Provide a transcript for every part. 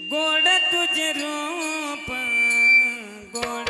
गोड तुझे रूप गोड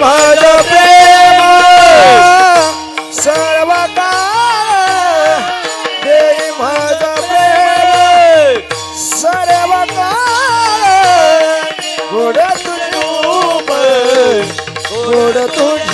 भर प्रेम. सर्व काळ देई भर प्रेम सर्व गोड तुझ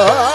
Oh.